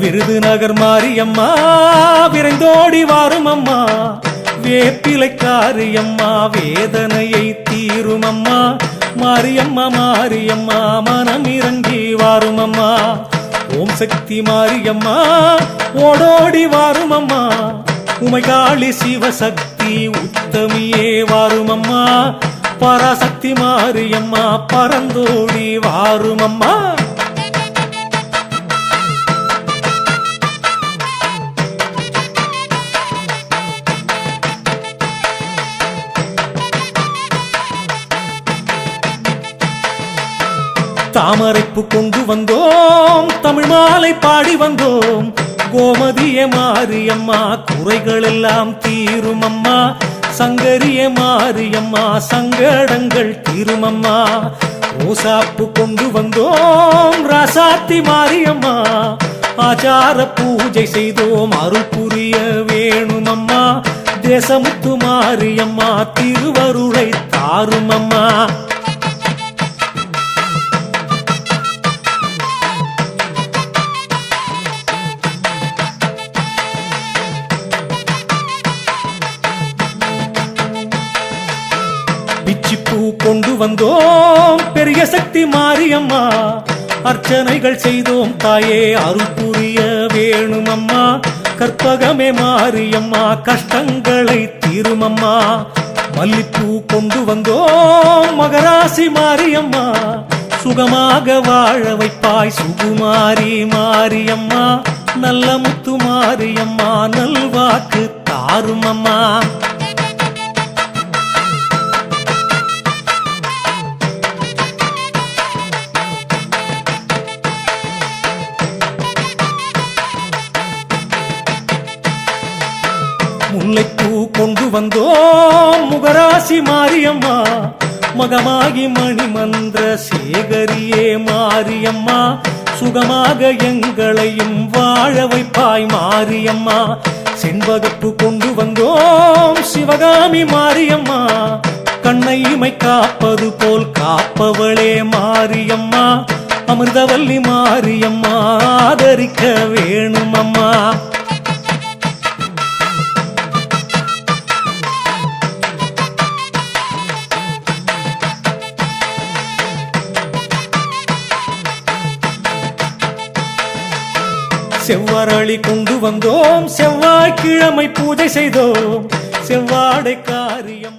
விருதுநகர் மாரியம்மா விரைந்தோடி வாரும் அம்மா வேப்பிலைக்காரியம்மா வேதனையை தீரும் அம்மா மாரியம்மா மாரியம்மா மனம் இறங்கி வாரும் அம்மா ஓம் சக்தி மாரியம்மா ஓடோடி வாரும் அம்மா உமைகாளி சிவசக்தி உத்தமியே வாரும் அம்மா பராசக்தி மாரியம்மா பரந்தோடி வாரும் அம்மா தாமரைப்பு கொண்டு வந்தோம். தமிழ் மாலை பாடி வந்தோம். கோமதிய மாரியம்மா குறைகள் எல்லாம் தீரும் அம்மா. சங்கரிய மாரியம்மா சங்கடங்கள் தீரும் அம்மா. ரோசாப்பு கொண்டு வந்தோம். ராசாத்தி மாரியம்மா ஆச்சார பூஜை செய்தோம். அருள் புரிய வேணும் அம்மா தேசமுத்து மாரியம்மா திருவருளை தாரும் வந்தோம். பெரிய சக்தி மாரியம்மா. அர்ச்சனைகள் செய்தோம் தாயே. அருள் புரிய வேணும் அம்மா கற்பகமே மாரியம்மா. கஷ்டங்களை தீருமம்மா. மல்லிப்பூ கொண்டு வந்தோம். மகராசி மாரியம்மா. சுகமாக வாழ வைப்பாய். சுகுமாரி மாரியம்மா. நல்ல முத்து மாரியம்மா. நல்வாக்கு தாருமம்மா. முல்லைப்பூ கொண்டு வந்தோம் முகராசி மாரியம்மா. மகமாகி மணிமந்திர சேகரியே மாரியம்மா. சுகமாக எங்களையும் வாழ வைப்பாய் மாரியம்மா. செண்பகப்பு கொண்டு வந்தோம் சிவகாமி மாரியம்மா. கண்ணையுமை காப்பது போல் காப்பவளே மாரியம்மா. அமிர்தவல்லி மாரியம்மா ஆதரிக்க வேணும். செவ்வாறளி கொண்டு வந்தோம். செவ்வாய்க்கிழமை பூஜை செய்தோம். செவ்வாடை காரியம்